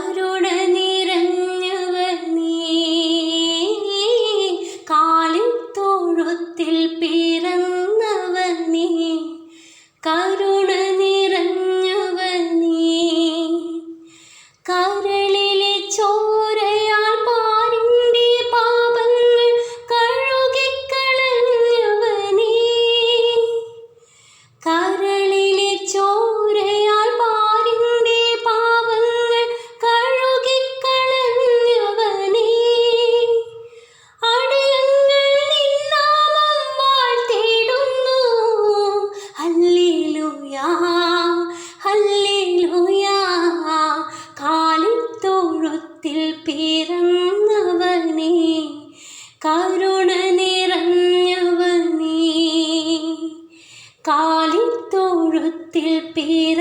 കരുണ നിറഞ്ഞവനേ കാലിൽ തൊഴുത്തിൽ പിറന്നവനേ കരുണ നിറഞ്ഞവനേ കരളിലെ ചോരയാൽ പാരിന്റെ പാപങ്ങൾ കഴുകിക്കളഞ്ഞവനേ കരളിലെ കാലിത്തൊഴുത്തിൽ പിറന്നവനേ കരുണ നിറഞ്ഞവനേ. കാലിത്തോഴത്തിൽ പിറന്ന